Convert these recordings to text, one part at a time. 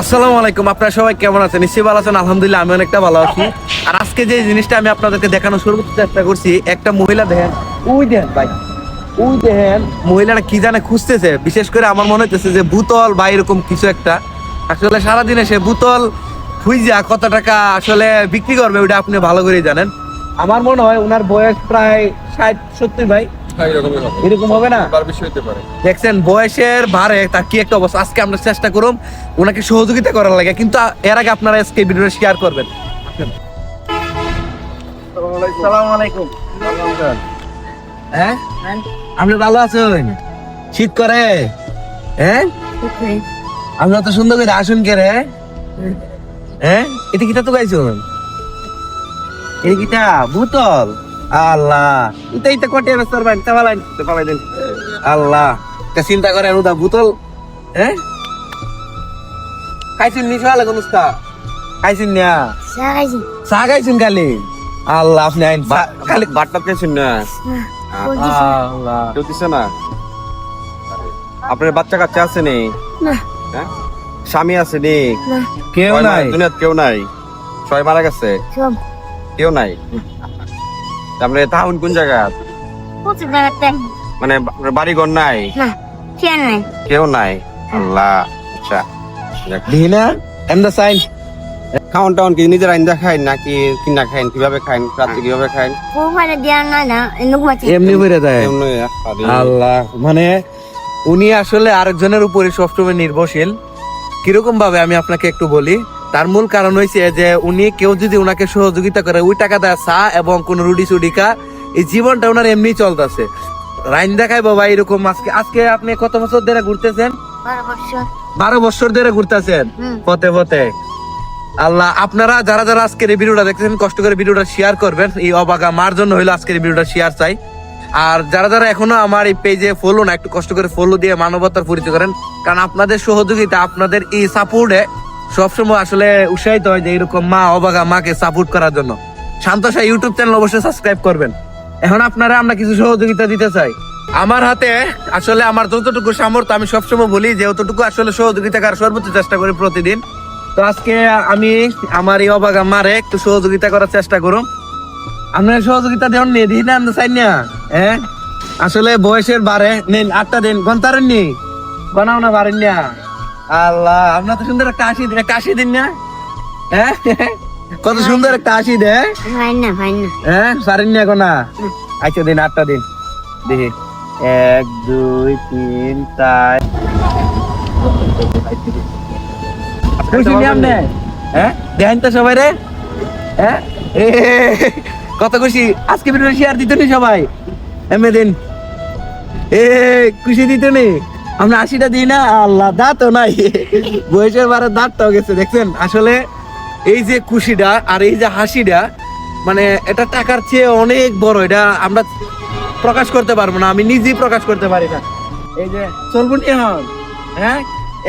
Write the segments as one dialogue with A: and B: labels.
A: আসসালামু আলাইকুম, আপনারা সবাই কেমন আছেন? নিশ্চয়ই ভালো আছেন, আলহামদুলিল্লাহ আমি অনেকটা ভালো আছি। আর আজকে যে জিনিসটা আমি আপনাদেরকে দেখানোর সর্বোচ্চ চেষ্টা করছি, একটা মহিলা দেখেন, ওই দেখেন ভাই, ওই দেখেন, মহিলাটা কি জানে খুঁজতেছে? বিশেষ করে আমার মনে হইতেছে যে বুতল বা এরকম কিছু একটা। আসলে সারাদিনে সে বুতল খুঁজা কত টাকা আসলে বিক্রি করবে, ওইটা আপনি ভালো করেই জানেন। আমার মনে হয় ওনার বয়স প্রায় ষাট, সত্তর ভাই। এরকম হবে না?
B: পারে।
A: দেখছেন বয়সের ভারে তার কি একটা অবস্থা? আজকে আমরা চেষ্টা করুম ওনাকে সহযোগিতা করার লাগে কিন্তু এর আগে আপনারা আজকে ভিডিওটা শেয়ার করবেন। আসসালামু আলাইকুম হ্যাঁ? আপনি ভালো আছেন? শীত করে? হ্যাঁ? আপনি অত সুন্দর করে আসুন কে রে? হ্যাঁ? এটা কিটা তো কিটা বুতল? আল্লাহ। এটা এটা কটে বেস্তার বাইন তা আল্লাহ। তা চিন্তা করেন ওটা বুতল হ্যাঁ? খাইছুন নি সকালে কোন খাইছুন না. চা খাইছুন খালি আল্লাহ আপনি আইন খালি
B: বাটটা পেয়েছেন না?
A: আল্লাহ।
B: কেউ দিছে না? আপনার বাচ্চা কাচ্চা আছে নি?
C: না।
B: হ্যাঁ? স্বামী আছে নি?
A: কেউ নাই?
B: দুনিয়াতে কেউ নাই? সবাই মারা গেছে? কেউ নাই? তারপরে তাহন কোন জায়গা? মানে বাড়ি ঘর নাই?
C: না কেন নাই।
B: কেউ নাই? আল্লাহ আচ্ছা।
A: দিনা এন্ড দ্য সাইন।
B: খাওয়ান টাউন কি নিজের আইন খাইন নাকি কিনা খাইন? কীভাবে খাইন? রাত্রে কীভাবে খাইন?
C: কোপারে দেওয়া না না এনুক মাছে
A: এমনি করে দেয়
B: এমনি,
A: আল্লাহ মানে উনি আসলে আরেকজনের উপরে সবসময় নির্ভরশীল। কীরকম ভাবে আমি আপনাকে একটু বলি তার মূল কারণ হয়েছে যে উনি কেউ যদি উনাকে সহযোগিতা করে ওই টাকা দেয় চা এবং কোন রুডি সুডিকা এই জীবনটা ওনার এমনি চলতেছে। রাইন দেখাই বাবা এরকম আজকে আজকে আপনি কত বছর ধরে ঘুরতেছেন?
C: বারো বছর।
A: ধরে ঘুরতেছেন? পথে পথে। আল্লাহ আপনারা যারা যারা আজকের এই ভিডিওটা দেখতেছেন কষ্ট করে ভিডিওটা শেয়ার করবেন। এই অবাগা মার জন্য হইল আজকের এই ভিডিওটা শেয়ার চাই। আর যারা যারা এখনও আমার এই পেজে ফলো না একটু কষ্ট করে ফলো দিয়ে মানবতার পরিচয় করেন। কারণ আপনাদের সহযোগিতা আপনাদের এই সাপোর্টে সবসময় আসলে উৎসাহিত হয় যে এরকম মা অবাগা মাকে সাপোর্ট করার জন্য। শান্তশা ইউটিউব চ্যানেল অবশ্যই সাবস্ক্রাইব করবেন। এখন আপনারা আমরা কিছু সহযোগিতা দিতে চাই। আমার হাতে আসলে আমার যতটুকু সামর্থ্য আমি সবসময় বলি যে যতটুকু আসলে সহযোগিতা করার সর্বোচ্চ চেষ্টা করি প্রতিদিন। তো আজকে আমি আমার এই অবাগা মারে একটু সহযোগিতা করার চেষ্টা করুন। আপনার সহযোগিতা দেন নি দিন না চাই না। হ্যাঁ? আসলে বয়সের বারে, নেন, আটটা দিন, গন্তারেন নি। বানাও না পারেন না। আল্লাহ আপনার তো সুন্দর একটা হাসি দিন একটা হাসি দিন না। হ্যাঁ? কত সুন্দর একটা হাসি দে। হ্যাঁ পারেন না। এখন না? আচ্ছা দিন আটটা দিন। দেখি। এক দুই তিন চার। হ্যাঁ? দেখেন তো সবাই রে। হ্যাঁ? এ, কত খুশি। আজকে ভিডিও শেয়ার দিত সবাই। এমনি দিন। এ খুশি দিত নি? আমরা আশিটা দিই না, আল্লাহ দাঁত নাই। বয়সের বারে দাঁতটাও গেছে, দেখছেন? আসলে এই যে খুশিটা আর এই যে হাসিটা মানে এটা টাকার চেয়ে অনেক বড়, এটা আমরা প্রকাশ করতে পারব না, আমি নিজেই প্রকাশ করতে পারি না। এই যে চলবো নি এখন হ্যাঁ?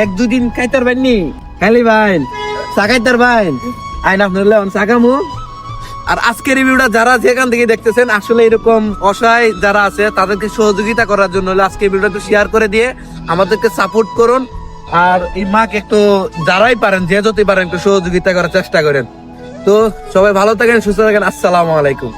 A: এক, দুদিন খাইতার বাইনি খালি বাইন, চা খাইতার বাইন? আইন আপনার লেন চাকামু আর আজকের রিভিউটা যারা যেখান থেকে দেখতেছেন, আসলে এরকম অসহায় যারা আছে, তাদেরকে সহযোগিতা করার জন্য আজকে ভিডিওটা শেয়ার করে দিয়ে আমাদেরকে সাপোর্ট করুন। আর এই মাকে একটু যারাই পারেন, যে যতই পারেন, একটু সহযোগিতা করার চেষ্টা করেন। তো সবাই ভালো থাকেন, সুস্থ থাকেন। আসসালামু আলাইকুম।